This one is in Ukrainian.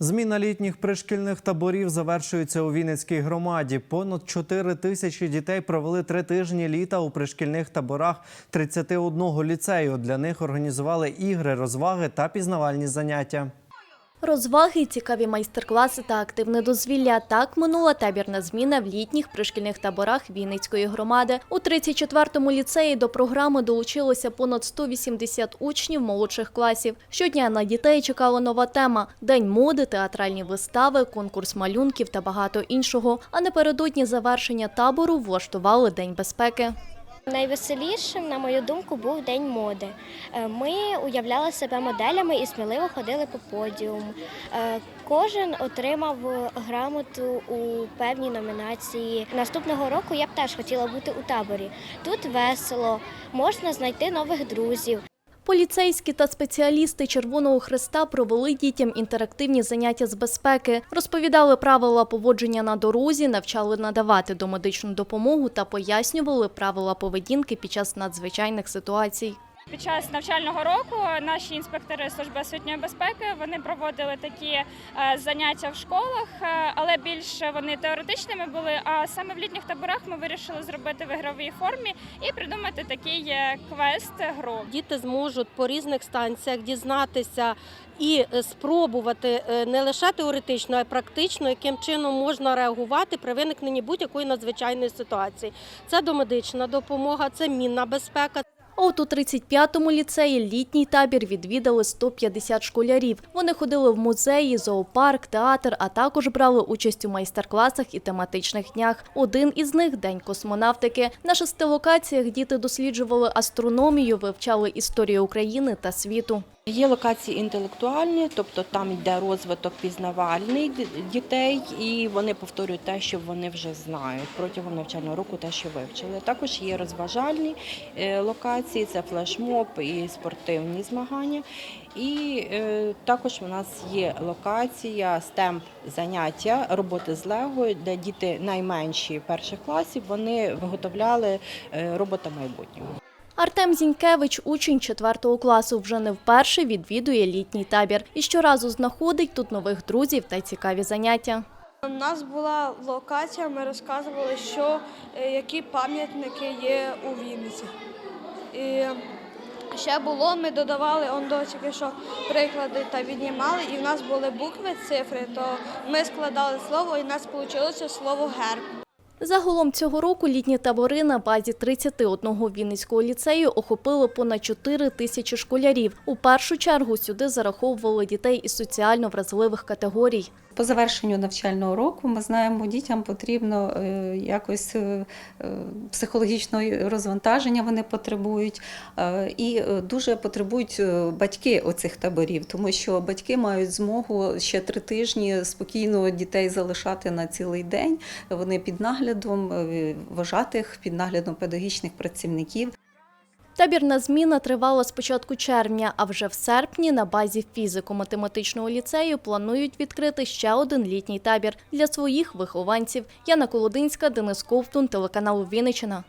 Зміна літніх пришкільних таборів завершується у Вінницькій громаді. Понад 4 тисячі дітей провели три тижні літа у пришкільних таборах 31 ліцею. Для них організували ігри, розваги та пізнавальні заняття. Розваги, цікаві майстер-класи та активне дозвілля. Так минула табірна зміна в літніх пришкільних таборах Вінницької громади. У 34-му ліцеї до програми долучилося понад 180 учнів молодших класів. Щодня на дітей чекала нова тема: день моди, театральні вистави, конкурс малюнків та багато іншого. А напередодні завершення табору влаштували день безпеки. Найвеселішим, на мою думку, був день моди. Е, Ми уявляли себе моделями і сміливо ходили по подіуму. Е, Кожен отримав грамоту у певній номінації. Наступного року я б теж хотіла бути у таборі. Тут весело, можна знайти нових друзів. Поліцейські та спеціалісти Червоного Христа провели дітям інтерактивні заняття з безпеки, розповідали правила поводження на дорозі, навчали надавати домедичну допомогу та пояснювали правила поведінки під час надзвичайних ситуацій. Під час навчального року наші інспектори служби освітньої безпеки вони проводили такі е, заняття в школах, е, але більше вони теоретичними були. А саме в літніх таборах ми вирішили зробити в ігровій формі і придумати такий е, квест гру. Діти зможуть по різних станціях дізнатися і спробувати не лише теоретично, а й практично, яким чином можна реагувати при виникненні будь-якої надзвичайної ситуації. Це домедична допомога, це мінна безпека, От у 35-му ліцеї літній табір відвідали 150 школярів. Вони ходили в музеї, зоопарк, театр, а також брали участь у майстер-класах і тематичних днях. Один із них день космонавтики. На шести локаціях діти досліджували астрономію, вивчали історію України та світу. Є локації інтелектуальні, тобто там йде розвиток пізнавальний дітей, і вони повторюють те, що вони вже знають протягом навчального року, те, що вивчили. Також є розважальні е, локації, це флешмоб і спортивні змагання. І е, також у нас є локація STEM заняття роботи з Лего, де діти найменші перших класів вони виготовляли е, робота майбутнього. Артем Зінькевич, учень 4 класу, вже не вперше відвідує літній табір і щоразу знаходить тут нових друзів та цікаві заняття. У нас була локація, ми розказували, що, е, які пам'ятники є у Вінниці. І ще було, ми додавали он до тільки що приклади та віднімали, і в нас були букви, цифри, то ми складали слово, і в нас вийшло слово герб. Загалом цього року літні табори на базі 31 Вінницького ліцею охопили понад 4 тисячі школярів. У першу чергу сюди зараховували дітей із соціально вразливих категорій. По завершенню навчального року ми знаємо, дітям потрібно е, якось е, е, психологічного розвантаження вони потребують, і дуже потребують батьки оцих таборів, тому що батьки мають змогу ще три тижні спокійно дітей залишати на цілий день. Вони під наглядом е, вважатих, під наглядом педагогічних працівників. Табірна зміна тривала з початку червня, а вже в серпні на базі фізико-математичного ліцею планують відкрити ще один літній табір для своїх вихованців. Яна Колодинська, Денис Ковтун, телеканал Вінниччина.